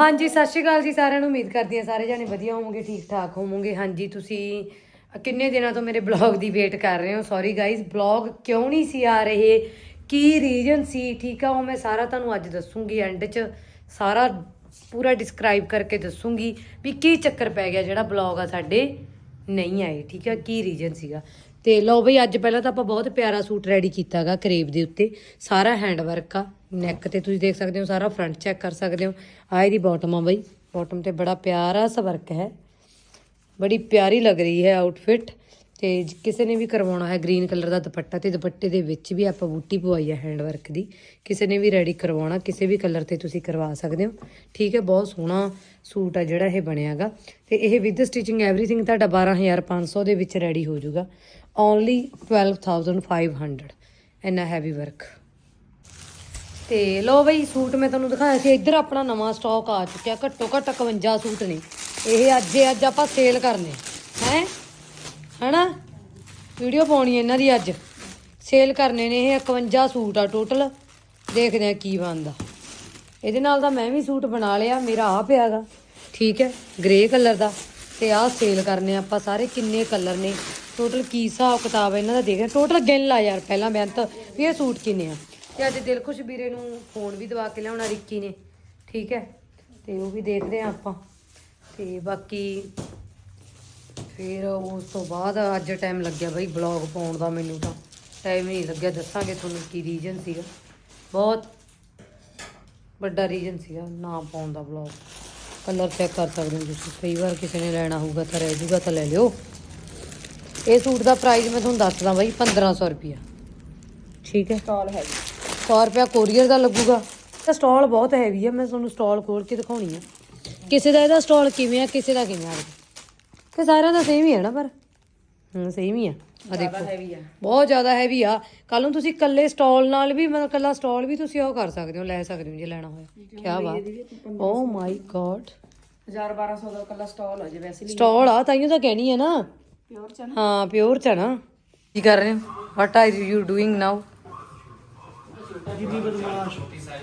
ਹਾਂਜੀ, ਸਤਿ ਸ਼੍ਰੀ ਅਕਾਲ ਜੀ ਸਾਰਿਆਂ ਨੂੰ। ਉਮੀਦ ਕਰਦੀ ਹਾਂ ਸਾਰੇ ਜਾਣੇ ਵਧੀਆ ਹੋਵੋਗੇ, ਠੀਕ ਠਾਕ ਹੋਵੋਗੇ। ਹਾਂਜੀ, ਤੁਸੀਂ ਕਿੰਨੇ ਦਿਨਾਂ ਤੋਂ ਮੇਰੇ ਬਲੌਗ ਦੀ ਵੇਟ ਕਰ ਰਹੇ ਹੋ? ਸੌਰੀ ਗਾਇਜ਼ ਬਲੌਗ ਕਿਉਂ ਨਹੀਂ ਸੀ ਆ ਰਹੇ? ਕੀ ਰੀਜਨ ਸੀ? ਠੀਕ ਆ, ਉਹ ਮੈਂ ਸਾਰਾ ਤੁਹਾਨੂੰ ਅੱਜ ਦੱਸੂਗੀ ਐਂਡ 'ਚ। ਸਾਰਾ ਪੂਰਾ ਡਿਸਕ੍ਰਾਈਬ ਕਰਕੇ ਦੱਸੂਗੀ ਵੀ ਕੀ ਚੱਕਰ ਪੈ ਗਿਆ ਜਿਹੜਾ ਬਲੌਗ ਆ ਸਾਡੇ ਨਹੀਂ ਆਏ, ਠੀਕ ਆ? ਕੀ ਰੀਜਨ ਸੀਗਾ? ਤੇ ਲਓ ਬਈ, ਅੱਜ ਪਹਿਲਾਂ ਤਾਂ ਆਪਾਂ ਬਹੁਤ ਪਿਆਰਾ ਸੂਟ ਰੈਡੀ ਕੀਤਾਗਾ ਕਰੇਬ ਦੇ ਉੱਤੇ। ਸਾਰਾ ਹੈਂਡ ਵਰਕ ਆ। ਨੈਕ ਤੇ ਤੁਸੀਂ ਦੇਖ ਸਕਦੇ ਹੋ, ਸਾਰਾ ਫਰੰਟ ਚੈੱਕ ਕਰ ਸਕਦੇ ਹੋ। ਆ ਇਹਦੀ ਬਾਟਮ ਆ ਬਈ। ਬਾਟਮ ਤੇ ਬੜਾ ਪਿਆਰਾ ਸਾ ਵਰਕ ਹੈ। ਬੜੀ ਪਿਆਰੀ ਲੱਗ ਰਹੀ ਹੈ ਆਊਟਫਿਟ ਤੇ ਕਿਸੇ ਨੇ ਵੀ ਕਰਵਾਉਣਾ ਹੈ ਗ੍ਰੀਨ ਕਲਰ ਦਾ ਦੁਪੱਟਾ ਤੇ ਦੁਪੱਟੇ ਦੇ ਵਿੱਚ ਵੀ ਆਪਾਂ ਬੂਟੀ ਪਵਾਈ ਹੈ ਹੈਂਡ ਵਰਕ ਦੀ। ਕਿਸੇ ਨੇ ਵੀ ਰੈਡੀ ਕਰਵਾਉਣਾ, ਕਿਸੇ ਵੀ ਕਲਰ ਤੇ ਤੁਸੀਂ ਕਰਵਾ ਸਕਦੇ ਹੋ। ਠੀਕ ਹੈ, ਬਹੁਤ ਸੋਹਣਾ ਸੂਟ ਆ ਜਿਹੜਾ ਇਹ ਬਣਿਆਗਾ ਤੇ ਇਹ ਵਿਦ ਸਟਿਚਿੰਗ ਐਵਰੀਥਿੰਗ ਤੁਹਾਡਾ 12500 ਦੇ ਵਿੱਚ ਰੈਡੀ ਹੋ ਜਾਊਗਾ। ਓਨਲੀ 12500 ਇੰਨਾ ਹੈਵੀ ਵਰਕ ਤੇ ਲੋ ਬਈ ਸੂਟ ਮੈਂ ਤੁਹਾਨੂੰ ਦਿਖਾਇਆ ਸੀ, ਇੱਧਰ ਆਪਣਾ ਨਵਾਂ ਸਟਾਕ ਆ ਚੁੱਕਿਆ, ਘੱਟੋ ਘੱਟ 51 ਸੂਟ ਨੇ। ਇਹ ਅੱਜ ਅੱਜ ਆਪਾਂ ਸੇਲ ਕਰਨੇ, ਹੈ? ਹਨਾ? ਵੀਡੀਓ ਪਾਉਣੀ ਇਹਨਾਂ ਦੀ ਅੱਜ। ਸੇਲ ਕਰਨੇ ਨੇ ਇਹ 51 ਸੂਟ ਆ ਟੋਟਲ ਦੇਖਦੇ ਆ ਕੀ ਬਣਦਾ। ਇਹਦੇ ਨਾਲ ਤਾਂ ਮੈਂ ਵੀ ਸੂਟ ਬਣਾ ਲਿਆ, ਮੇਰਾ ਆ ਪਿਆਗਾ ਠੀਕ ਹੈ ਗ੍ਰੇ ਕਲਰ ਦਾ। ਤੇ ਆਹ ਸੇਲ ਕਰਨੇ ਆਪਾਂ ਸਾਰੇ, ਕਿੰਨੇ ਕਲਰ ਨੇ। ਟੋਟਲ ਕੀ ਹਿਸਾਬ ਕਿਤਾਬ ਇਹਨਾਂ ਦਾ, ਦੇਖਦੇ ਟੋਟਲ ਗਿਣ ਲਾ ਯਾਰ, ਪਹਿਲਾਂ ਬੇਅੰਤ, ਵੀ ਇਹ ਸੂਟ ਕਿੰਨੇ ਆ? ਤੇ ਅੱਜ ਦਿਲਖੁਸ਼ ਵੀਰੇ ਨੂੰ ਫੋਨ ਵੀ ਦਵਾ ਕੇ ਲਿਆਉਣਾ, ਰਿੱਕੀ ਨੇ, ਠੀਕ ਹੈ? ਤੇ ਉਹ ਵੀ ਦੇਖਦੇ ਆ ਆਪਾਂ। ਤੇ ਬਾਕੀ ਫਿਰ ਉਸ ਤੋਂ ਬਾਅਦ ਅੱਜ ਟਾਈਮ ਲੱਗਿਆ ਬਈ ਬਲੌਗ ਪਾਉਣ ਦਾ ਮੈਨੂੰ ਤਾਂ। ਟਾਈਮ ਨਹੀਂ ਲੱਗਿਆ, ਦੱਸਾਂਗੇ ਤੁਹਾਨੂੰ ਕੀ ਰੀਜਨ ਸੀਗਾ। ਬਹੁਤ ਵੱਡਾ ਰੀਜਨ ਸੀਗਾ ਨਾ ਪਾਉਣ ਦਾ ਬਲੌਗ ਕਲਰ ਚੈੱਕ ਕਰ ਸਕਦੇ ਹੋ ਤੁਸੀਂ। ਕਈ ਵਾਰ ਕਿਸੇ ਨੇ ਲੈਣਾ ਹੋਊਗਾ ਤਾਂ ਰਹਿ ਜੂਗਾ ਤਾਂ ਲੈ ਲਿਓ। ਇਹ ਸੂਟ ਦਾ ਪ੍ਰਾਈਸ ਮੈਂ ਤੁਹਾਨੂੰ ਦੱਸਦਾ ਬਾਈ 1500 ਰੁਪਿਆ ਠੀਕ ਹੈ? ਸਟਾਲ ਹੈ 100 ਰੁਪਿਆ ਕੋਰੀਅਰ ਦਾ ਲੱਗੂਗਾ। ਤਾਂ ਸਟਾਲ ਬਹੁਤ ਹੈਵੀ ਆ ਮੈਂ ਤੁਹਾਨੂੰ ਸਟਾਲ ਖੋਲ ਕੇ ਦਿਖਾਉਣੀ ਆ। ਕਿਸੇ ਦਾ ਇਹਦਾ ਸਟਾਲ ਕਿਵੇਂ ਆ ਕਿਸੇ ਦਾ ਕਿਵੇਂ ਆ? ਕਿ ਸਾਰਿਆਂ ਦਾ ਸੇਮ ਹੀ ਹੈ ਨਾ ਪਰ। ਹੂੰ ਸੇਮ ਹੀ ਆ। ਆ ਦੇਖੋ। ਆ। ਬਹੁਤ ਜ਼ਿਆਦਾ ਹੈਵੀ ਆ। ਕੱਲ ਨੂੰ ਤੁਸੀਂ ਇਕੱਲੇ ਸਟਾਲ ਨਾਲ ਵੀ ਮਤਲਬ ਇਕੱਲਾ ਸਟਾਲ ਵੀ ਤੁਸੀਂ ਉਹ ਕਰ ਸਕਦੇ ਹੋ ਲੈ ਸਕਦੇ ਹੋ ਜੇ ਲੈਣਾ ਹੋਇਆ। ਕੀ ਬਾਤ। ਓ ਮਾਈ ਗॉड 1000 1200 ਦਾ ਕੱਲਾ ਸਟਾਲ ਹੋ ਜੇ ਵੈਸੇ ਸਟਾਲ ਆ ਤਾਈਓ ਤਾਂ ਕਹਿਣੀ ਹੈ ਨਾ। ਪਿਓਰ ਚ ਹਾਂ ਪਿਓਰ ਚ ਆ ਨਾ ਕੀ ਕਰ ਰਹੇ ਹੋ? What are you doing now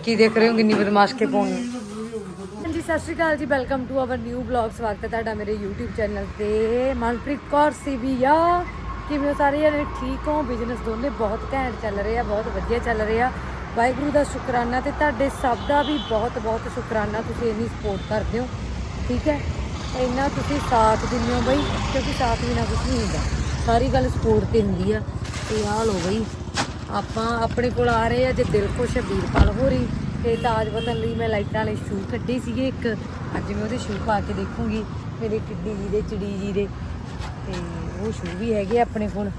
ਕੀ ਦੇਖ ਰਹੇ ਹੋ? ਕਿੰਨੀ ਬਦਮਾਸ਼ ਕੇ ਪਾਉਣੀ ਹਾਂਜੀ ਸਤਿ ਸ਼੍ਰੀ ਅਕਾਲ ਜੀ। Welcome to our new blog ਸਵਾਗਤ ਹੈ ਤੁਹਾਡਾ ਮੇਰੇ YouTube ਚੈਨਲ ਤੇ। ਮਨਪ੍ਰੀਤ ਕੌਰ ਸੀਵੀਆ। ਕਿਵੇਂ ਹੋ ਸਾਰੇ ਜਣੇ? ਠੀਕ ਹੋ? ਬਿਜ਼ਨਸ ਦੋਨੇ ਬਹੁਤ ਘੈਂਟ ਚੱਲ ਰਹੇ ਆ ਬਹੁਤ ਵਧੀਆ ਚੱਲ ਰਹੇ ਆ। ਵਾਹਿਗੁਰੂ ਦਾ ਸ਼ੁਕਰਾਨਾ ਤੇ ਤੁਹਾਡੇ ਸਭ ਦਾ ਵੀ ਬਹੁਤ ਬਹੁਤ ਸ਼ੁਕਰਾਨਾ। ਤੁਸੀਂ ਇੰਨੀ ਸਪੋਰਟ ਕਰਦੇ ਹੋ। ਠੀਕ ਹੈ? ਇੰਨਾ ਤੁਸੀਂ ਸਾਥ ਦਿੰਦੇ ਹੋ ਬਈ ਕਿਉਂਕਿ ਸਾਥ ਬਿਨਾ ਕੁਝ ਨਹੀਂ ਹੁੰਦਾ। ਸਾਰੀ ਗੱਲ ਸਪੋਰਟ ਤੇ ਹੁੰਦੀ ਆ। ਤੇ ਆਹ ਲੋ ਬਈ। ਆਪਾਂ ਆਪਣੇ ਕੋਲ ਆ ਰਹੇ ਆ ਜੇ, ਦਿਲ ਖੁਸ਼ ਹੈ, ਵੀਰਪਾਲ ਹੋ ਰਹੀ। ਤੇ ਤਾਜ ਬਦਨ ਲਈ ਮੈਂ ਲਾਈਟਾਂ ਵਾਲੇ ਸ਼ੂ ਕੱਢੇ ਸੀਗੇ ਇੱਕ। ਅੱਜ ਮੈਂ ਉਹਦੇ ਸ਼ੂ ਪਾ ਕੇ ਦੇਖੂੰਗੀ, ਮੇਰੇ ਟਿੱਡੀ ਜੀ ਦੇ, ਚਿੜੀ ਜੀ ਦੇ। ਤੇ ਉਹ ਸ਼ੂ ਵੀ ਹੈਗੇ ਆਪਣੇ ਕੋਲ।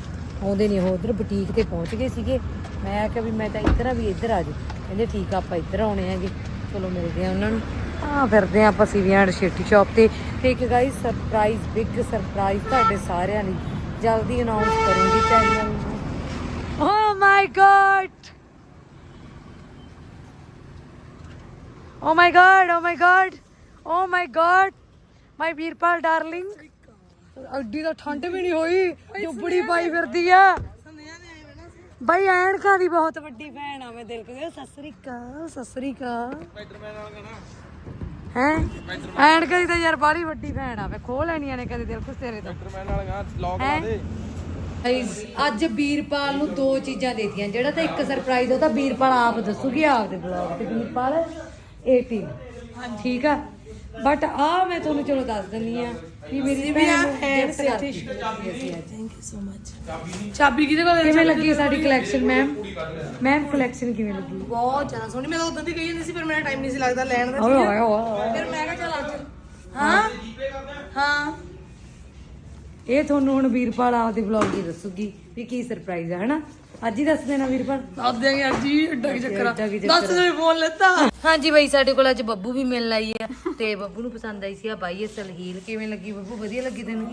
ਆਉਂਦੇ ਨੇ ਉਹ ਉਧਰ ਬੁਟੀਕ ਤੇ ਪਹੁੰਚ ਗਏ ਸੀਗੇ। ਮੈਂ ਕਿਹਾ ਵੀ ਮੈਂ ਤਾਂ ਇੱਧਰ ਆ, ਵੀ ਇੱਧਰ ਆ ਜਾਓ। ਕਹਿੰਦੇ ਠੀਕ ਆ, ਆਪਾਂ ਇੱਧਰ ਆਉਣੇ ਹੈਗੇ। ਚਲੋ ਮਿਲਦੇ ਆ ਉਹਨਾਂ ਨੂੰ। ਆ ਫਿਰਦੇ ਆ ਆਪਾਂ ਸੀਵੀਆਂ ਐਂਡ ਸ਼ੇਟੀ ਸ਼ਾਪ ਤੇ। ਤੇ ਇੱਕ ਗਾਈਸ ਸਰਪ੍ਰਾਈਜ਼ ਬਿਗ ਸਰਪ੍ਰਾਈਜ਼ ਤੁਹਾਡੇ ਸਾਰਿਆਂ ਲਈ। ਜਲਦੀ ਅਨਾਉਂਸ ਕਰੂੰਗੀ channel my god! Oh my god! Oh my god! Oh my god! My Veerpal darling ਅੱਡੀ ਤਾਂ ਠੰਡ ਵੀ ਨਹੀਂ ਹੋਈ ਬੜੀ ਪਾਈ ਫਿਰਦੀ ਆ ਬਾਈ ਐਨਕਾਂ ਦੀ ਬਹੁਤ ਵੱਡੀ ਭੈਣ ਆ ਮੈਂ ਦਿਲ ਸਤਿ ਸ੍ਰੀ ਅਕਾਲ ਸਤਿ ਸ੍ਰੀ ਅਕਾਲ ਹੈ ਐਨਕਾਂ ਦੀ ਤਾਂ ਯਾਰ ਬਾਹਲੀ ਵੱਡੀ ਭੈਣ ਆ ਮੈਂ ਖੋਹ ਲੈਣੀਆਂ ਨੇ ਕਦੇ ਦਿਲ ਖੁਸ਼ ਤੇਰੇ ਤੋਂ ਹੈਂ? ਗਾਇਸ ਅੱਜ ਵੀਰਪਾਲ ਨੂੰ ਦੋ ਚੀਜ਼ਾਂ ਦੇਤੀਆਂ। ਜਿਹੜਾ ਤਾਂ ਇੱਕ ਸਰਪ੍ਰਾਈਜ਼ ਉਹ ਤਾਂ ਵੀਰਪਾਲ ਆਪ ਦੱਸੂਗੀ ਆਪਦੇ ਬਲੌਗ ਤੇ। ਵੀਰਪਾਲ 18 ਠੀਕ ਆ? ਬਟ ਆ ਮੈਂ ਤੁਹਾਨੂੰ ਚਲੋ ਦੱਸ ਦਿੰਨੀ ਆ ਵੀ ਮੇਰੀ ਭੈਣ ਨੂੰ gift ਕਰਤੀ ਸੀ ਅਸੀਂ ਅੱਜ। ਥੈਂਕ ਯੂ ਸੋ ਮਚ ਚਾਬੀ ਕਿਹਦੇ ਕੋਲ ਕਿਵੇਂ ਲੱਗੀ ਸਾਡੀ ਕਲੈਕਸ਼ਨ ਮੈਮ ਮੈਮ ਕਲੈਕਸ਼ਨ ਕਿਵੇਂ ਲੱਗੀ? ਬਹੁਤ ਜ਼ਿਆਦਾ ਸੋਹਣੀ। ਮੈਂ ਤਾਂ ਉਦੋਂ ਦੀ ਕਹੀ ਜਾਂਦੀ ਸੀ ਪਰ ਮੇਰਾ ਟਾਈਮ ਨਹੀਂ ਸੀ ਲੱਗਦਾ ਲੈਣ ਦਾ ਓਏ ਓਏ ਓਏ ਫਿਰ ਮੈਂ ਕਿਹਾ ਚੱਲ ਅੱਜ। ਹਾਂ? ਹਾਂ। ਇਹ ਤੁਹਾਨੂੰ ਹੁਣ ਵੀਰਪਾਲ ਆਪਦੇ ਬਲੌਗ ਦੀ ਦੱਸੂਗੀ ਵੀ ਕੀ ਸਰਪ੍ਰਾਈਜ਼ ਹੈ ਹਨਾ? ਅੱਜ ਹੀ ਦੱਸ ਦੇਣਾ ਵੀਰਪਾਲ। ਦੱਸ ਦਿਆਂਗੇ ਅੱਜ ਹੀ ਏਡਾ ਕੀ ਚੱਕਰ ਆ। ਏਡਾ ਕੀ ਚੱਕਰ ਦੱਸ ਦੇ ਫੋਨ ਲੈਤਾ। ਹਾਂਜੀ ਬਈ ਸਾਡੇ ਕੋਲ ਅੱਜ ਬੱਬੂ ਵੀ ਮਿਲਣ ਆਈ ਆ ਤੇ ਬੱਬੂ ਨੂੰ ਪਸੰਦ ਆਈ ਸੀ। ਆ ਬਾਈ ਅਸਲ ਹੀਲ ਕਿਵੇਂ ਲੱਗੀ ਬੱਬੂ? ਵਧੀਆ ਲੱਗੀ ਤੈਨੂੰ?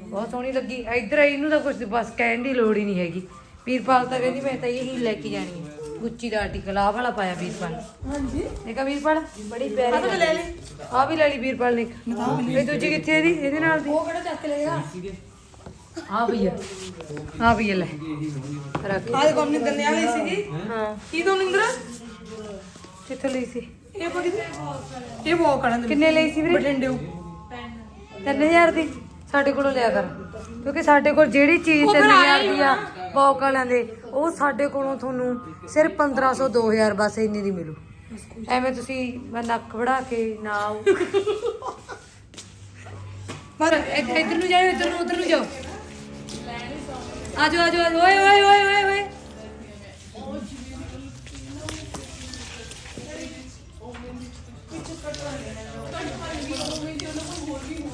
ਬਹੁਤ ਸੋਹਣੀ ਲੱਗੀ। ਇੱਧਰ ਇਹਨੂੰ ਤਾਂ ਕੁਝ ਬਸ ਕਹਿਣ ਦੀ ਲੋੜ ਹੀ ਨਹੀਂ ਹੈਗੀ। ਵੀਰਪਾਲ ਤਾਂ ਕਹਿੰਦੀ ਮੈਂ ਤਾਂ ਇਹ ਹੀਲ ਲੈ ਕੇ ਜਾਣੀ ਹੈ ਗੁੱਚੀ ਦਾ ਆਰਟੀਕਲ ਆ ਵਾਲਾ ਪਾਇਆ ਵੀਰਪਾਲ ਹਾਂਜੀ। ਦੇਖਾ ਵੀਰਪਾਲ? ਬੜੀ ਪਿਆਰੀ ਲੈ ਲਈ। ਆ ਵੀ ਲੈ ਲਈ ਵੀਰਪਾਲ ਨੇ ਇਹ ਦੂਜੀ ਕਿੱਥੇ ਇਹਦੀ? ਇਹਦੇ ਨਾਲ ਦੀ। ਉਹ ਕਿਹੜਾ ਚੱਕ ਲਏਗਾ ਆ। ਭਈਆ ਆ ਭਈਆ ਲੈ। ਰੱਖ। ਆਹ ਦੇਖੋ ਆਪਣੀ ਦੰਨਿਆ ਲਈ ਸੀਗੀ। ਹਾਂ। ਕੀ ਤੋਂ ਨਿੰਦਰ ਕਿੱਥੋਂ ਲਈ ਸੀ? ਇਹ ਕਿਤੇ ਇਹ ਵਾਕ ਕਰਨ ਦੇ ਕਿੰਨੇ ਲਈ ਸੀ ਵੀਰੇ? ਬਠਿੰਡੇ 3000 ਦੀ? ਸਾਡੇ ਕੋਲੋਂ ਲਿਆ ਕਰ। ਕਿਉਂਕਿ ਸਾਡੇ ਕੋਲ ਜਿਹੜੀ ਚੀਜ਼ ਉਹ ਫਿਰ 3000 ਆਇਆ ਹੀ ਦੀ ਆ ਬੌਕ ਵਾਲਿਆਂ ਦੇ ਉਹ ਸਾਡੇ ਕੋਲੋਂ ਤੁਹਾਨੂੰ ਸਿਰਫ 1500 2000 ਬਸ ਇੰਨੀ ਦੀ ਮਿਲੂ। ਐਵੇਂ ਤੁਸੀਂ ਮੈਂ ਨੱਕ ਵੜਾ ਕੇ ਨਾ ਆਓ। ਪਰ ਇੱਧਰ ਨੂੰ ਜਾਓ ਇੱਧਰ ਨੂੰ, ਉੱਧਰ ਨੂੰ ਜਾਓ। ਆਜੋ ਆਜੋ ਓਏ ਓਏ ਓਏ ਓਏ ਓਏ।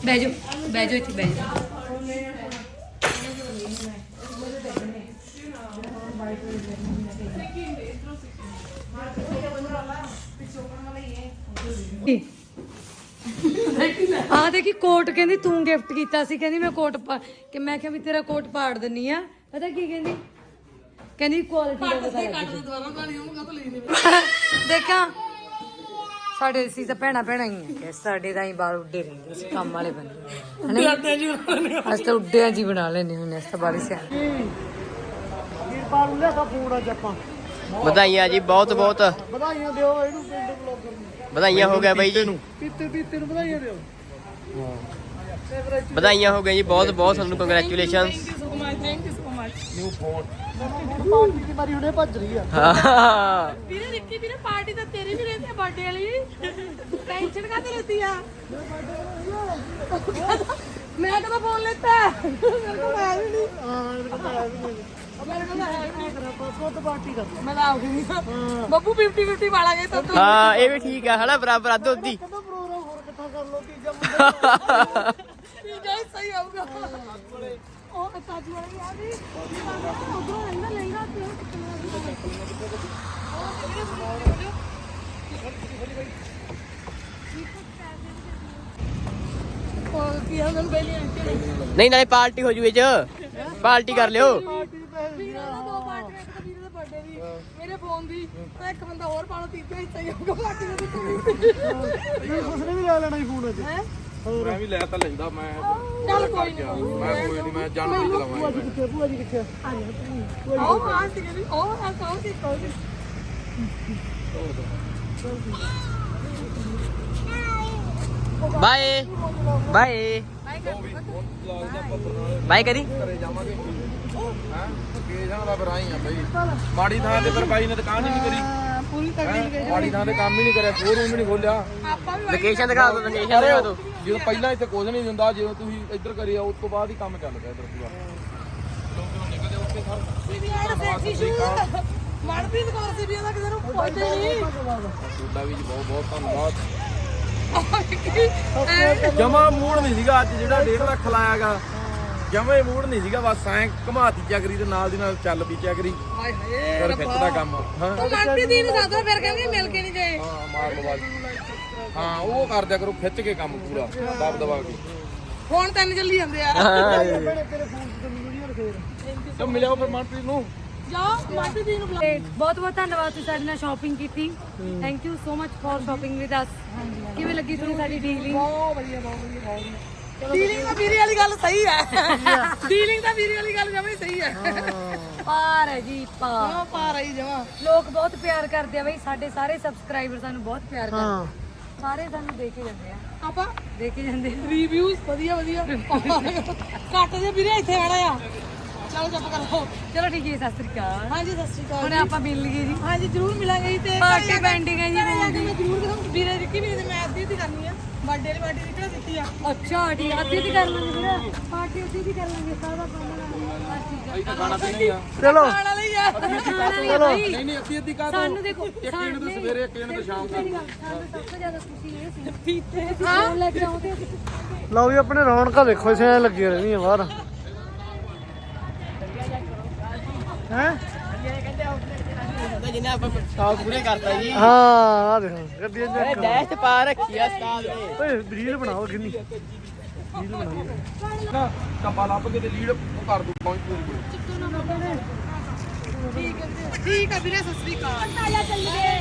ਬਹਿ ਜਾਓ ਬਹਿ ਜਾਓ ਇੱਥੇ, ਬਹਿ ਆ ਦੇਖੀ ਕੋਟ ਕਹਿੰਦੀ ਤੂੰ ਗਿਫਟ ਕੀਤਾ ਸੀ ਕਹਿੰਦੀ ਮੈਂ ਕੋਟ ਪਾ ਕਿ ਮੈਂ ਕਿਹਾ ਵੀ ਤੇਰਾ ਕੋਟ ਪਾੜ ਦਿੰਨੀ ਆ। ਪਤਾ ਕੀ ਕਹਿੰਦੀ? ਕਹਿੰਦੀ ਕੁਆਲਿਟੀ ਦਾ ਪਤਾ ਲੱਗ ਦੇਖਾਂ ਸਾਡੇ ਅਸੀਂ ਤਾਂ ਭੈਣਾ ਭੈਣਾ ਹੀ ਆ ਕਿ ਸਾਡੇ ਤਾਂ ਹੀ ਬਾਲ ਉੱਡੇ ਰਹਿੰਦੇ ਸੀ ਕੰਮ ਵਾਲੇ ਬੰਦੇ ਜੀ ਅਸੀਂ ਤਾਂ ਉੱਡਿਆਂ ਜੀ ਬਣਾ ਲੈਨੇ ਹੁੰਨੇ ਅਸੀਂ ਤਾਂ ਬਾਲੀ ਸਿਆਣੇ। ਵੀਰਪਾਲ ਨੂੰ ਲਿਆ ਫੋਨ ਅੱਜ ਆਪਾਂ। ਵਧਾਈਆਂ ਜੀ ਬਹੁਤ ਬਹੁਤ। ਵਧਾਈਆਂ ਦਿਓ ਇਹਨੂੰ ਪਿੰਡ ਬਲੌਗਰ ਨੂੰ। ਵਧਾਈਆਂ ਹੋ ਗਿਆ ਬਾਈ ਜੀ। ਪੀਤੇ ਪੀਤੇ ਨੂੰ ਵਧਾਈਆਂ ਦਿਓ। ਵਧਾਈਆਂ ਹੋ ਗਈਆਂ ਜੀ ਬਹੁਤ ਬਹੁਤ ਤੁਹਾਨੂੰ congratulations thank you so much thank you so much new phone party ਦੀ ਮਾਰੀ ਹੁਣੇ ਭੱਜ ਰਹੀ ਆ। ਵੀਰੇ ਰਿੱਕੀ ਵੀਰੇ ਪਾਰਟੀ ਤਾਂ ਤੇਰੀ ਵੀ ਰਹਿੰਦੀ ਆ ਬਰਥਡੇ ਵਾਲੀ ਟੈਨਸ਼ਨ ਕਾਹਤੇ ਲੈਤੀ ਆ? ਮੈਂ ਕਦੋਂ ਫੋਨ ਲੈਤਾ। ਮੇਰੇ ਕੋਲ ਹੈ ਵੀ ਨਹੀਂ। ਹਾਂ ਤਾਂ ਮੇਰੇ ਕੋਲ ਹੈ ਵੀ ਨਹੀਂ। ਖੁਦ ਪਾਰਟੀ ਕਰ ਮੈਂ ਤਾਂ ਆਉਂਦੀ ਨਹੀਂ ਬੱਬੂ 50 50 ਵਾਲਾ ਗਏ ਤਾਂ ਤੂੰ। ਹਾਂ ਇਹ ਵੀ ਠੀਕ ਆ ਹਨਾ ਬਰਾਬਰ ਅੱਧ ਉੱਦੀ ਕਹਿੰਦਾ ਪ੍ਰੋਗਰਾਮ ਹੋਰ ਇਕੱਠਾ ਕਰ ਲਓ ਤੀਜਾ ਮੁੰਡਾ ਠੀਕ ਹੈ ਸਹੀ ਆਊਗਾ ਉਹ ਤਾਜੀ ਵਾਲੀ ਆ ਵੀ ਉਧਰੋਂ ਰਹਿੰਦਾ ਲਹਿੰਗਾ ਤੇ ਉਹ ਕੀ ਆ ਮੈਨੂੰ ਪਹਿਲੇ ਆਂਟੀ ਨਹੀਂ ਨਾਲੇ ਪਾਰਟੀ ਹੋ ਜੂ ਇਹ ਚ। ਪਾਰਟੀ ਕਰ ਲਿਓ ਪਾਰਟੀ ਦੇ ਪੈਸੇ ਵੀਰੇ ਦਾ ਦੋ ਪਾਰਟੀ ਇੱਕ ਤਾਂ ਵੀਰੇ ਦੇ ਬਰਥਡੇ ਦੀ ਮੇਰੇ ਫੋਨ ਦੀ ਤਾਂ ਇੱਕ ਬੰਦਾ ਹੋਰ ਪਾਲੋ ਤੀਜਾ ਹਿੱਸਾ ਹੀ ਹੋਊਗਾ ਪਾਰਟੀ ਦਾ ਤੂੰ ਨਹੀਂ ਉਸਨੇ ਵੀ ਲੈ ਲੈਣਾ ਹੀ ਫੋਨ ਅੱਜ ਹੈ? ਮੈਂ ਵੀ ਲੈ ਤਾਂ ਲੈਂਦਾ ਮੈਂ ਚੱਲ ਕੋਈ ਨਹੀਂ ਮੈਂ ਕੋਈ ਨਹੀਂ ਮੈਂ ਜਾਣ ਕੇ ਚਲਾਵਾਂ ਭੂਆ ਜੀ ਕਿੱਥੇ ਭੂਆ ਜੀ ਕਿੱਥੇ? ਉਹ ਆਹ ਸੀ ਕਹਿੰਦੀ ਉਹ ਆ ਕਹੋ ਸੀ ਕਹੋ ਸੀ ਬਾਏ। ਬਾਏ। ਬਾਏ ਕਰੀ। ਘਰੇ ਜਾਵਾਂਗੇ। ਹਾਂ? ਕੇ ਜਾਣਾ ਫਿਰ ਆਈ ਆ ਬਈ। ਮਾੜੀ ਥਾਂ ਤੇ ਫਿਰ ਬਾਈ ਨੇ ਦੁਕਾਨ ਹੀ ਨਹੀਂ ਕਰੀ। ਹਾਂ, ਪੂਰੀ ਤਗੜੀ ਹੈਂ? ਮਾੜੀ ਥਾਂ ਤੇ ਕੰਮ ਹੀ ਨਹੀਂ ਕਰਿਆ ਸ਼ੋਰੂਮ ਵੀ ਨਹੀਂ ਖੋਲਿਆ। ਆਪਾਂ ਵੀ ਲੋਕੇਸ਼ਨ ਦਿਖਾ ਦਿਓ ਲੋਕੇਸ਼ਨ ਦਿਖਾ ਦਿਓ ਜਦੋਂ ਪਹਿਲਾਂ ਇੱਥੇ ਕੁਝ ਨਹੀਂ ਹੁੰਦਾ ਜਦੋਂ ਤੁਸੀਂ ਇੱਧਰ ਕਰੀ ਆ ਉਸ ਤੋਂ ਬਾਅਦ ਹੀ ਕੰਮ ਚੱਲ ਪਿਆ ਇੱਧਰ ਪੂਰਾ। ਵੀ ਯਾਰ ਸੈਕਸੀ ਸ਼ੂਜ਼ ਮਨਪ੍ਰੀਤ ਕੌਰ ਸੀ ਵੀ ਉਹਦਾ ਕਿਸੇ ਨੂੰ ਪੁੱਛਦੇ ਨਹੀਂ। ਤੁਹਾਡਾ ਵੀ ਜੀ ਬਹੁਤ ਬਹੁਤ ਧੰਨਵਾਦ। ਐਵੇਂ ਜਮਾ ਮੂਡ ਨਹੀਂ ਸੀਗਾ ਅੱਜ ਜਿਹੜਾ 1.5 ਲੱਖ ਲਾਇਆਗਾ ਜਮਾ ਹੀ ਮੂਡ ਨਹੀਂ ਸੀਗਾ ਬਸ ਐਂ ਘਮਾਤੀ ਚੱਕਰੀ ਤੇ ਨਾਲ ਦੀ ਨਾਲ ਚੱਲ ਪਈ ਚੱਕਰੀ। ਹਾਏ ਹਾਏ ਫਿਰ ਖਿੱਚਦਾ ਕੰਮ ਹਾਂ। ਉਹ ਮਨਪ੍ਰੀਤ ਦੀ ਨੂੰ ਸਾਦਾ ਫਿਰ ਕਹਿੰਦੇ ਮਿਲ ਕੇ ਨਹੀਂ ਗਏ। ਹਾਂ ਮਾਰ ਬਾਜੀ ਹਾਂ ਉਹ ਕਰਦਿਆ ਕਰੋ ਖਿੱਚ ਕੇ ਕੰਮ ਪੂਰਾ ਦਬ ਦਬਾ ਕੇ। ਫੋਨ ਤਿੰਨ ਚੱਲੀ ਜਾਂਦੇ ਆ। ਤੇਰੇ ਫੋਨ ਤੇ ਵੀਡੀਓ ਰਖੇਰ ਤੇ ਮਿਲਿਓ ਫਿਰ ਮਨਪ੍ਰੀਤ ਨੂੰ। ਜਾ ਮਨਪ੍ਰੀਤ ਦੀ ਨੂੰ ਬੁਲਾ ਤੇ ਬਹੁਤ ਬਹੁਤ ਧੰਨਵਾਦ ਤੁਸੀਂ ਸਾਡੇ ਨਾਲ ਸ਼ਾਪਿੰਗ ਕੀਤੀ। Thank you so much for shopping with us ਕਿਵੇਂ ਲੱਗੀ ਤੁਹਾਨੂੰ ਸਾਡੀ ਡੀਲਿੰਗ ਬਹੁਤ ਵਧੀਆ ਬਹੁਤ ਵਧੀਆ ਬਹੁਤ ਵਧੀਆ। ਡੀਲਿੰਗ ਤਾਂ ਵੀਰੇ ਵਾਲੀ ਗੱਲ ਸਹੀ ਹੈ। ਡੀਲਿੰਗ ਤਾਂ ਵੀਰੇ ਵਾਲੀ ਗੱਲ ਜਮਾ ਹੀ ਸਹੀ ਹੈ। ਪਾਰ ਹੈ ਜੀ ਪਾਰ। ਜਮਾ ਪਾ ਰਹੀ ਜਮਾ। ਲੋਕ ਬਹੁਤ ਪਿਆਰ ਕਰਦੇ ਆ ਬਈ ਸਾਡੇ ਸਾਰੇ ਸਬਸਕ੍ਰਾਈਬਰ ਸਾਨੂੰ ਬਹੁਤ ਪਿਆਰ ਕਰਦੇ ਹਾਂ। ਸਾਰੇ ਸਾਨੂੰ ਦੇਖ ਕੇ ਜਾਂਦੇ ਆ। ਆਪਾਂ? ਦੇਖ ਕੇ ਜਾਂਦੇ ਆ। ਰਿਵਿਊਜ਼ ਵਧੀਆ ਵਧੀਆ। ਘੱਟ ਦੇ ਵੀਰੇ ਇੱਥੇ ਆਣਾ ਆ। ਚਲੋ ਚੁੱਪ ਕਰੋ। ਚਲੋ ਠੀਕ ਹੈ ਸਤਿ ਸ੍ਰੀ ਅਕਾਲ। ਹਾਂਜੀ ਸਤਿ ਸ਼੍ਰੀ ਅਕਾਲ ਹੁਣ ਆਪਾਂ ਮਿਲ ਲਈਏ ਜੀ। ਹਾਂਜੀ ਜ਼ਰੂਰ ਮਿਲਾਂਗੇ ਜੀ ਤੇ ਪਾਰਟੀ ਪੈਂਡਿੰਗ ਹੈ ਜੀ ਜਾ ਜ਼ਰੂਰ ਦਿਖਾਊਂ। ਵੀਰੇ ਰਿੱਕੀ ਵੀਰੇ ਦੀ ਮੈਂ ਅੱਧੀ ਦੀ ਕਰਨੀ ਆ। ਬਰਥਡੇ ਵਾਲੀ ਪਾਰਟੀ ਦੀ ਕਿਹੜਾ ਦਿੱਤੀ ਆ? ਅੱਛਾ ਠੀਕ ਅੱਧੀ ਦੀ ਕਰ ਲਾਂਗੇ ਫਿਰ। ਪਾਰਟੀ ਅੱਧੀ ਦੀ ਕਰ ਲਾਂਗੇ ਸਾਰਾ ਕੰਮ ਲਾਂਗੇ ਠੀਕ ਹੈ ਇੱਥੇ ਖਾਣਾ ਪੀਣਾ ਹੀ ਆ। ਚਲੋ। ਖਾਣ ਵਾਲੀ ਆ। ਨਹੀਂ ਨਹੀਂ ਅੱਧੀ ਅੱਧੀ ਕਾ ਸਾਨੂੰ ਦੇਖੋ ਇੱਕ ਜਣ ਤੋਂ ਸਵੇਰੇ ਇੱਕ ਜਣ ਤੋਂ ਸ਼ਾਮ ਤੱਕ। ਮੇਰੀ ਗੱਲ ਸਾਨੂੰ ਸਭ ਤੋਂ ਜ਼ਿਆਦਾ ਖੁਸ਼ੀ ਇਹ ਸੀ। ਕਿ ਹਾਂ। ਲੈ ਕੇ ਆਉਂਦੇ ਲਓ ਵੀ ਆਪਣੇ ਰੌਣਕਾਂ ਦੇਖੋ ਇਸੇ ਐਂ ਲੱਗੀਆਂ ਰਹਿੰਦੀਆਂ ਬਾਹਰ। ਹੈ? ਜਿਹਨੇ ਆਪਾਂ ਸ਼ੌਕ ਪੂਰੇ ਕਰਤਾ ਜੀ। ਹਾਂ ਆ ਦੇਖੋ ਗੱਡੀਆਂ ਚ ਡੈਸ਼ ਤੇ ਪਾ ਰੱਖੀ ਆ ਸਟਾਰ ਨੇ। ਓਏ ਰੀਲ ਬਣਾਓ ਕਿੰਨੀ। ਰੀਲ ਬਣਾਓ। ਨਾ ਕੱਪਾ ਲੱਭ ਕੇ ਤੇ ਲੀਡ ਉਹ ਕਰ ਦੂ ਪਹੁੰਚ ਪੂਰੀ ਕੋਲ ਠੀਕ ਹੈ ਵੀਰੇ। ਸਤਿ ਸ਼੍ਰੀ ਅਕਾਲ। ਤਾਇਆ ਚੱਲੀਏ।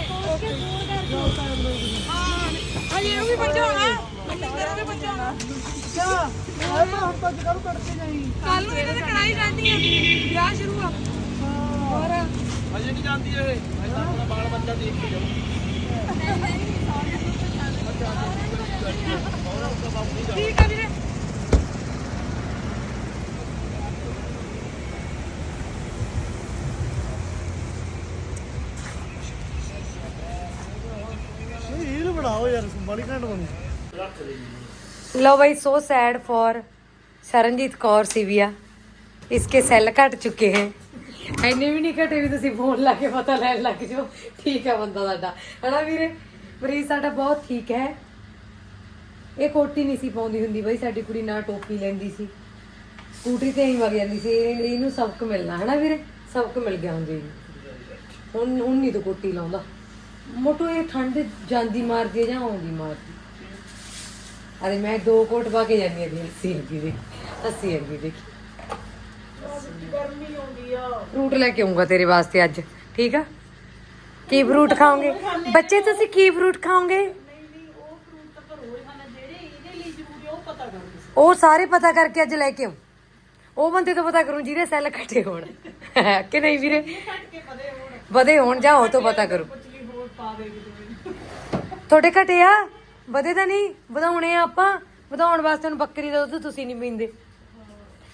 ਹਾਂ ਹਜੇ ਉਹ ਵੀ ਬਚਾਉਣਾ ਤੇਰਾ ਵੀ ਬਚਾਉਣਾ ਆਏ ਮੈਂ ਹੁਣ ਤੱਕ ਕਰੂ ਤੜਕੇ ਜਾਈ। ਕੱਲ ਨੂੰ ਇਹਨਾਂ ਦੀ ਕੜਾਈ ਜਾਂਦੀ ਹੈ ਵਿਆਹ ਸ਼ੁਰੂ ਆ। ਹੋਰ? ਅਜੇ ਨਹੀਂ ਜਾਂਦੀ ਇਹ ਐਦਾਂ ਆਪਣਾ ਬਾਲ ਬੱਚਾ ਦੇਖ ਕੇ ਜਾਊ ਠੀਕ ਆ ਵੀਰੇ ਨਹੀਂ ਰੀਲ ਬਣਾਓ ਯਾਰ ਬੜੀ ਘੰਟ ਬਣੀ लो भाई so sad for Sharanjit Kaur Sivia इसके सेल ਘਟ ਚੁੱਕੇ हैं ਐਨੇ ਵੀ ਨਹੀਂ ਘਟੇ ਵੀ ਤੁਸੀਂ ਫੋਨ ਲਾ ਕੇ ਪਤਾ ਲੈਣ ਲੱਗ ਜਾਓ। ਠੀਕ ਹੈ ਬੰਦਾ ਸਾਡਾ। ਹਨਾ ਵੀਰੇ? ਮਰੀਜ਼ ਸਾਡਾ ਬਹੁਤ ਠੀਕ ਹੈ। ਇਹ ਕੋਟੀ ਨਹੀਂ ਸੀ ਪਾਉਂਦੀ ਹੁੰਦੀ ਬਈ, ਸਾਡੀ ਕੁੜੀ ਨਾ ਟੋਪੀ ਲੈਂਦੀ ਸੀ। ਸਕੂਟਰੀ ਤੇ ਹੀ ਵਗ ਜਾਂਦੀ ਸੀ। ਇਹ- ਇਹਨੂੰ ਸਬਕ ਮਿਲਣਾ। ਹਨਾ ਵੀਰੇ? ਸਬਕ ਮਿਲ ਗਿਆ ਹੁੰਦੀ ਇਹਨੂੰ। ਹੁਣ ਹੁਣ ਨਹੀਂ ਤੂੰ ਕੋਟੀ ਲਾਉਂਦਾ। ਮੋਟੋ, ਇਹ ਠੰਡ ਜਾਂਦੀ ਮਾਰਦੀ ਜਾਂ ਆਉਂਦੀ ਮਾਰਦੀ? ਅਰੇ ਮੈਂ ਦੋ ਕੋਟ ਪਾ ਕੇ ਜਾਂਦੀ ਹਾਂ ਅੱਸੀ ਅੱਗੀ ਦੇ। ਅੱਸੀ ਦੇਖੀ। ਫਰੂਟ ਲੈ ਕੇ ਆਉਂਗਾ ਤੇਰੇ ਵਾਸਤੇ ਅੱਜ ਠੀਕ ਆ? ਕੀ ਫਰੂਟ ਖਾਓਗੇ? ਬੱਚੇ ਤੁਸੀਂ ਕੀ ਫਰੂਟ ਖਾਓਗੇ? ਉਹ ਸਾਰੇ ਪਤਾ ਕਰਕੇ ਅੱਜ ਲੈ ਕੇ ਆਉਂ। ਉਹ ਬੰਦੇ ਤੋਂ ਪਤਾ ਕਰੂੰ ਜਿਹਦੇ ਸੈੱਲ ਘਟੇ ਹੋਣ। ਕਿ ਨਹੀਂ ਵੀਰੇ? ਵਧੇ ਹੋਣ। ਜਾਂ ਉਹ ਤੋਂ ਪਤਾ ਕਰੂੰ। ਤੁਹਾਡੇ ਘਟੇ ਆ? ਵਧੇ ਤਾਂ ਨਹੀਂ? ਵਧਾਉਣੇ ਆ ਆਪਾਂ? ਵਧਾਉਣ ਵਾਸਤੇ ਹੁਣ ਬੱਕਰੀ ਦਾ ਦੁੱਧ ਤੁਸੀਂ ਨਹੀਂ ਪੀਂਦੇ।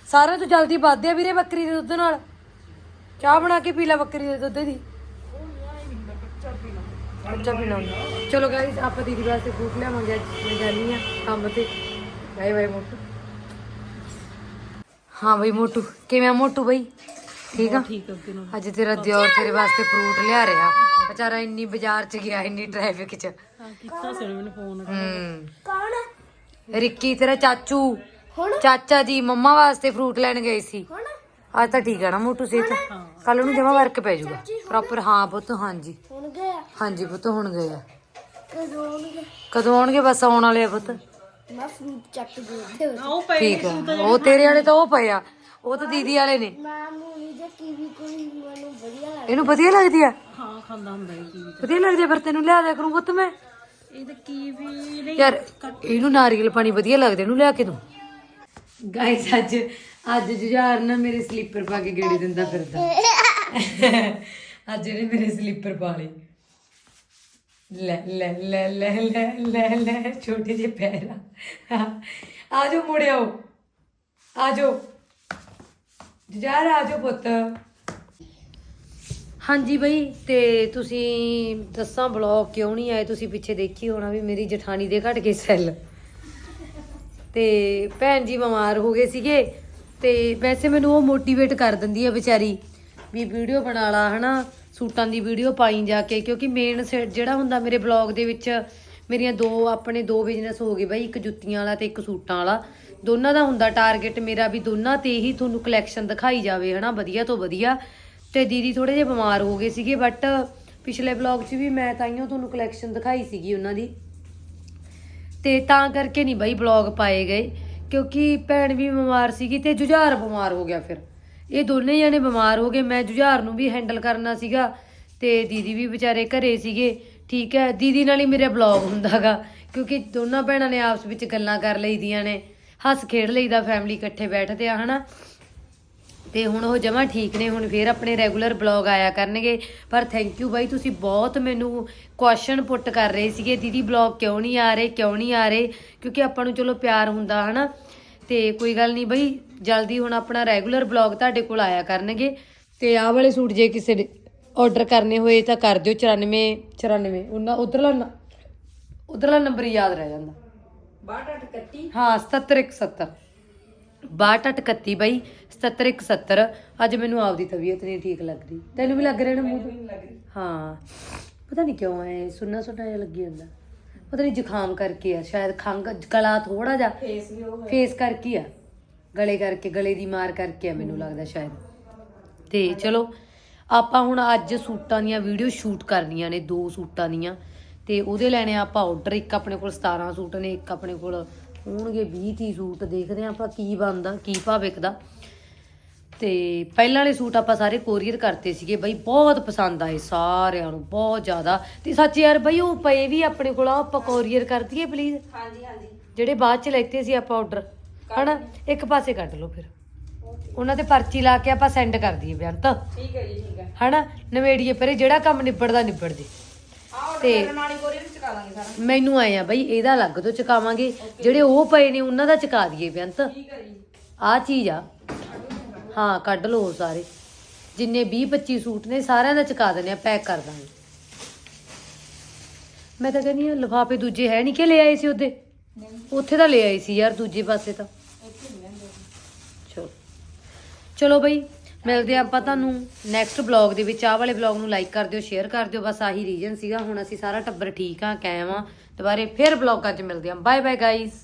ਸਾਰਿਆਂ ਤੋਂ ਜਲਦੀ ਵੱਧਦੇ ਆ ਵੀਰੇ ਬੱਕਰੀ ਦੇ ਦੁੱਧ ਨਾਲ। ਚਾਹ ਬਣਾ ਕੇ ਪੀ ਲੈ ਬੱਕਰੀ ਦੇ ਦੁੱਧ ਦੀ। ਕੱਚਾ ਪੀਣਾ ਹੁੰਦਾ ਚਲੋ ਗਾਇਸ ਆਪਾਂ ਦੀਦੀ ਵਾਸਤੇ ਫਰੂਟ ਲਿਆਵਾਂਗੇ ਅੱਜ। ਮੈਂ ਜਾਣੀ ਆ ਕੰਮ ਤੇ। ਬਾਏ ਬਾਏ ਮੋਟੂ। ਹਾਂ ਬਈ ਮੋਟੂ ਕਿਵੇਂ ਆ ਮੋਟੂ ਬਈ? ਠੀਕ ਆ? ਠੀਕ ਆ ਅੱਜ ਤੇਰਾ ਦਿਓਰ ਤੇਰੇ ਵਾਸਤੇ ਫਰੂਟ ਲਿਆ ਰਿਹਾ। ਵਿਚਾਰਾ ਇੰਨੀ ਬਾਜ਼ਾਰ ਚ ਗਿਆ ਇੰਨੀ ਟ੍ਰੈਫਿਕ ਚ। ਕੀਤਾ ਸੀ ਮੈਨੂੰ ਫੋਨ ਹੂੰ। ਕੌਣ? ਰਿੱਕੀ ਤੇਰਾ ਚਾਚੂ। ਚਾਚਾ ਜੀ ਮੰਮਾ ਵਾਸਤੇ ਫਰੂਟ ਲੈਣ ਗਏ ਸੀ। ਅੱਜ ਤਾਂ ਠੀਕ ਆ ਨਾ ਮੋਟੂ ਸਿਹਤ। ਕੱਲ ਨੂੰ ਜਮਾ ਵਰਕ ਪੈ ਜਾਊਗਾ। ਪ੍ਰੋਪਰ ਹਾਂ ਪੁੱਤ ਹਾਂਜੀ। ਹੁਣ ਗਿਆ ਹਾਂਜੀ ਪੁੱਤ ਹੁਣ ਗਏ ਆ। ਕਦੋਂ ਆਉਣਗੇ? ਕਦੋਂ ਆਉਣਗੇ? ਬਸ ਆਉਣ ਵਾਲੇ ਆ ਪੁੱਤ। ਮੈਂ ਫਰੂਟ ਚੱਕ ਦੇ ਉਹ ਪਏ ਠੀਕ ਆ। ਉਹ ਤੇਰੇ ਵਾਲੇ ਤਾਂ ਉਹ ਪਏ ਆ। ਉਹ ਤਾਂ ਦੀਦੀ ਵਾਲੇ ਨੇ। ਮੈਂ ਮੂਲੀ ਦੇ ਕੀਵੀ ਕੋਈ ਮੈਨੂੰ ਵਧੀਆ ਲੱਗਦਾ। ਇਹਨੂੰ ਵਧੀਆ ਲੱਗਦੀ ਆ? ਹਾਂ ਖਾਂਦਾ ਹੁੰਦਾ ਇਹ ਕੀ ਵਧੀਆ ਲੱਗਦੀ ਆ? ਫਿਰ ਤੈਨੂੰ ਲਿਆ ਦਿਆ ਕਰੂੰ ਪੁੱਤ ਮੈਂ। ਇਹ ਤਾਂ ਕੀ ਵੀ ਨਹੀਂ ਯਾਰ ਇਹਨੂੰ ਨਾਰੀਅਲ ਪਾਣੀ ਵਧੀਆ ਲੱਗਦਾ ਇਹਨੂੰ ਲਿਆ ਕੇ ਦੂੰ। ਗਾਇਸ ਅੱਜ ਅੱਜ ਜੁਝਾਰ ਨਾ ਮੇਰੇ ਸਲੀਪਰ ਪਾ ਕੇ ਗੇੜੀ ਦਿੰਦਾ ਫਿਰਦਾ। ਅੱਜ ਇਹਨੇ ਮੇਰੇ ਸਲੀਪਰ ਪਾ ਲਏ। ਲੈ ਲੈ ਲੈ ਲੈ ਲੈ ਲੈ ਲੈ, ਛੋਟੇ ਜਿਹੇ ਪੈਰ ਆ। ਜਾਓ ਮੁੜਿਓ। ਆ ਜਾਓ। ਜੁਝਾਰ, ਆ ਜਾਓ ਪੁੱਤ। ਹਾਂਜੀ ਬਈ, ਤੇ ਤੁਸੀਂ ਦੱਸਾਂ ਬਲੌਗ ਕਿਉਂ ਨਹੀਂ ਆਏ? ਤੁਸੀਂ ਪਿੱਛੇ ਦੇਖੀ ਹੋਣਾ ਵੀ ਮੇਰੀ ਜਠਾਣੀ ਦੇ ਘਟ ਕੇ ਸੈੱਲ। ਤੇ ਭੈਣ ਜੀ ਬਿਮਾਰ ਹੋ ਗਏ ਸੀਗੇ ਤੇ ਵੈਸੇ ਮੈਨੂੰ ਉਹ ਮੋਟੀਵੇਟ ਕਰ ਦਿੰਦੀ ਹੈ ਵਿਚਾਰੀ ਵੀ ਵੀਡੀਓ ਬਣਾ ਲਾ, ਹਨਾ? ਸੂਟਾਂ ਦੀ ਵੀਡੀਓ ਪਾਈ ਜਾ ਕੇ, ਕਿਉਂਕਿ ਮੇਨ ਜਿਹੜਾ ਹੁੰਦਾ ਮੇਰੇ ਬਲੌਗ ਦੇ ਵਿੱਚ, ਮੇਰੀਆਂ ਦੋ, ਆਪਣੇ ਦੋ ਬਿਜ਼ਨਸ ਹੋ ਗਏ ਬਾਈ, ਇੱਕ ਜੁੱਤੀਆਂ ਵਾਲਾ ਤੇ ਇੱਕ ਸੂਟਾਂ ਵਾਲਾ। ਦੋਨਾਂ ਦਾ ਹੁੰਦਾ ਟਾਰਗੇਟ ਮੇਰਾ ਵੀ ਦੋਨਾਂ ਤੇ ਹੀ ਤੁਹਾਨੂੰ ਕਲੈਕਸ਼ਨ ਦਿਖਾਈ ਜਾਵੇ, ਹਨਾ? ਵਧੀਆ ਤੋਂ ਵਧੀਆ। ਤੇ ਦੀਦੀ ਥੋੜੇ ਜਿਹਾ ਬਿਮਾਰ ਹੋ ਗਏ ਸੀਗੇ ਬਟ ਪਿਛਲੇ ਬਲੌਗ 'ਚ ਵੀ ਮੈਂ ਤਾਈਓ ਤੁਹਾਨੂੰ ਕਲੈਕਸ਼ਨ ਦਿਖਾਈ ਸੀਗੀ ਉਹਨਾਂ ਦੀ। ਤੇ ਤਾਂ ਕਰਕੇ ਨਹੀਂ ਬਈ ਬਲੌਗ ਪਾਏ ਗਏ, ਕਿਉਂਕਿ ਭੈਣ ਵੀ ਬਿਮਾਰ ਸੀਗੀ ਤੇ ਜੁਝਾਰ ਬਿਮਾਰ ਹੋ ਗਿਆ ਫਿਰ। ਇਹ ਦੋਨੇ ਜਣੇ ਬਿਮਾਰ ਹੋ ਗਏ, ਮੈਂ ਜੁਝਾਰ ਨੂੰ ਵੀ ਹੈਂਡਲ ਕਰਨਾ ਸੀਗਾ ਤੇ ਦੀਦੀ ਵੀ ਵਿਚਾਰੇ ਘਰੇ ਸੀਗੇ, ਠੀਕ ਹੈ, ਦੀਦੀ ਨਾਲ ਹੀ ਮੇਰੇ ਬਲੌਗ ਹੁੰਦਾਗਾ, ਕਿਉਂਕਿ ਦੋਨਾਂ ਭੈਣਾਂ ਨੇ ਆਪਸ ਵਿੱਚ ਗੱਲਾਂ ਕਰ ਲਈਦੀਆਂ ਨੇ, ਹੱਸ ਖੇਡ ਲਈਦਾ ਫੈਮਿਲੀ ਇਕੱਠੇ ਬੈਠਦੇ ਆ, ਹਨਾ? ਤੇ ਹੁਣ ਉਹ ਜਮਾ ਠੀਕ ਨੇ ਹੁਣ ਫੇਰ ਆਪਣੇ ਰੈਗੂਲਰ ਬਲੌਗ ਆਇਆ ਕਰਨਗੇ। ਪਰ ਥੈਂਕ ਯੂ ਬਾਈ ਤੁਸੀਂ ਬਹੁਤ ਮੈਨੂੰ ਕੁਐਸਚਨ ਪੁੱਟ ਕਰ ਰਹੇ ਸੀਗੇ ਦੀਦੀ ਬਲੌਗ ਕਿਉਂ ਨਹੀਂ ਆ ਰਹੇ ਕਿਉਂ ਨਹੀਂ ਆ ਰਹੇ? ਕਿਉਂਕਿ ਆਪਾਂ ਨੂੰ ਚਲੋ ਪਿਆਰ ਹੁੰਦਾ ਹਨਾ? ਤੇ ਕੋਈ ਗੱਲ ਨਹੀਂ ਬਈ ਜਲਦੀ ਹੁਣ ਆਪਣਾ ਰੈਗੂਲਰ ਬਲੌਗ ਤੁਹਾਡੇ ਕੋਲ ਆਇਆ ਕਰਨਗੇ। ਤੇ ਆਹ ਵਾਲੇ ਸੂਟ ਜੇ ਕਿਸੇ ਦੇ ਆਰਡਰ ਕਰਨੇ ਹੋਏ ਤਾਂ ਕਰ ਦਿਓ 94 94 ਉਹਨਾਂ ਉਧਰਲਾ ਉਧਰਲਾ ਨੰਬਰ ਯਾਦ ਰਹਿ ਜਾਂਦਾ। 6231 ਹਾਂ 7717 6231 ਬਾਈ 7717 ਅੱਜ ਮੈਨੂੰ ਆਪਦੀ ਤਬੀਅਤ ਨਹੀਂ ਠੀਕ ਲੱਗ ਰਹੀ। ਤੈਨੂੰ ਵੀ ਲੱਗ ਰਿਹਾ ਨਾ ਮੂੰਹ ਤੋਂ? ਹਾਂ। ਪਤਾ ਨਹੀਂ ਕਿਉਂ ਐ ਸੁੰਨਾ ਸੁੰਨਾ ਜਿਹਾ ਲੱਗੀ ਜਾਂਦਾ। ਪਤਾ ਨਹੀਂ ਜ਼ੁਕਾਮ ਕਰਕੇ ਆ ਸ਼ਾਇਦ ਖੰਗ ਗਲਾ ਥੋੜਾ ਜਿਹਾ ਫੇਸ ਵੀ ਉਹ ਫੇਸ ਕਰਕੇ ਆ। ਗਲੇ ਕਰਕੇ ਗਲੇ ਦੀ ਮਾਰ ਕਰਕੇ ਆ ਮੈਨੂੰ ਲੱਗਦਾ ਸ਼ਾਇਦ। ਤੇ ਚਲੋ ਆਪਾਂ ਹੁਣ ਅੱਜ ਸੂਟਾਂ ਦੀਆਂ ਵੀਡੀਓ ਸ਼ੂਟ ਕਰਨੀਆਂ ਨੇ ਦੋ ਸੂਟਾਂ ਦੀਆਂ। ਤੇ ਉਹਦੇ ਲੈਣੇ ਆ ਆਪਾਂ ਆਰਡਰ ਇੱਕ ਆਪਣੇ ਕੋਲ 17 ਸੂਟ ਨੇ ਇੱਕ ਆਪਣੇ ਕੋਲ ਹੋਣਗੇ 20 30 ਸੂਟ ਦੇਖਦੇ ਆ ਆਪਾਂ ਕੀ ਬਣਦਾ ਕੀ ਭਾਅ ਵਿਕਦਾ। ਤੇ ਪਹਿਲਾਂ ਵਾਲੇ ਸੂਟ ਆਪਾਂ ਸਾਰੇ ਕੋਰੀਅਰ ਕਰਤੇ ਸੀਗੇ ਬਈ ਬਹੁਤ ਪਸੰਦ ਆਏ ਸਾਰਿਆਂ ਨੂੰ ਬਹੁਤ ਜ਼ਿਆਦਾ। ਤੇ ਸੱਚ ਯਾਰ ਬਈ ਉਹ ਪਏ ਵੀ ਆਪਣੇ ਕੋਲ ਆ ਆਪਾਂ ਕੋਰੀਅਰ ਕਰ ਦਈਏ ਪਲੀਜ਼ ਹਾਂਜੀ ਹਾਂਜੀ। ਜਿਹੜੇ ਬਾਅਦ ਚ ਲੈਤੇ ਸੀ ਆਪਾਂ ਆਰਡਰ ਹਨਾ? ਇੱਕ ਪਾਸੇ ਕੱਢ ਲਓ ਫਿਰ। ਉਹਨਾਂ ਤੇ ਪਰਚੀ ਲਾ ਕੇ ਆਪਾਂ ਸੈਂਡ ਕਰ ਦਈਏ ਬਿਆਨ ਤਾਂ ਠੀਕ ਹੈ ਜੀ ਠੀਕ ਹੈ। ਹਨਾ? ਨਵੇੜੀਏ ਪਰੇ ਜਿਹੜਾ ਕੰਮ ਨਿਬੜਦਾ ਨਿਬੜ ਜੇ ਤੇ ਮੈਨੂੰ ਆਏ ਆ ਬਈ ਇਹਦਾ ਅਲੱਗ ਤੋਂ ਚਕਾਵਾਂਗੇ। ਜਿਹੜੇ ਉਹ ਪਏ ਨੇ ਉਹਨਾਂ ਦਾ ਚਕਾ ਦਈਏ ਬੇਅੰਤ। ਆ ਚੀਜ਼ ਆ। ਹਾਂ ਕੱਢ ਲਓ ਸਾਰੇ। ਜਿੰਨੇ 20 25 ਸੂਟ ਨੇ ਸਾਰਿਆਂ ਦਾ ਚਕਾ ਦਿੰਦੇ ਆ ਪੈਕ ਕਰ ਦਾਂਗੇ। ਮੈਂ ਤਾਂ ਕਹਿੰਦੀ ਆ ਲਿਫਾਫੇ ਦੂਜੇ ਹੈ ਨਹੀਂ ਕਿ ਲੈ ਆਏ ਸੀ ਉਹਦੇ? ਉੱਥੇ ਤਾਂ ਲੈ ਆਏ ਸੀ ਯਾਰ ਦੂਜੇ ਪਾਸੇ ਤਾਂ। ਚਲੋ। ਚਲੋ ਬਈ ਮਿਲਦੇ ਆ ਆਪਾਂ ਤੁਹਾਨੂੰ ਨੈਕਸਟ ਬਲੌਗ ਦੇ ਵਿੱਚ। ਆਹ ਵਾਲੇ ਬਲੌਗ ਨੂੰ ਲਾਈਕ ਕਰ ਦਿਓ ਸ਼ੇਅਰ ਕਰ ਦਿਓ। ਬਸ ਆਹੀ ਰੀਜਨ ਸੀਗਾ। ਹੁਣ ਅਸੀਂ ਸਾਰਾ ਟੱਬਰ ਠੀਕ ਆ ਕਾਇਮ ਆ ਦੁਬਾਰੇ ਫਿਰ ਬਲੌਗਾਂ 'ਚ ਮਿਲਦੇ ਆ ਬਾਏ ਬਾਏ ਗਾਈਸ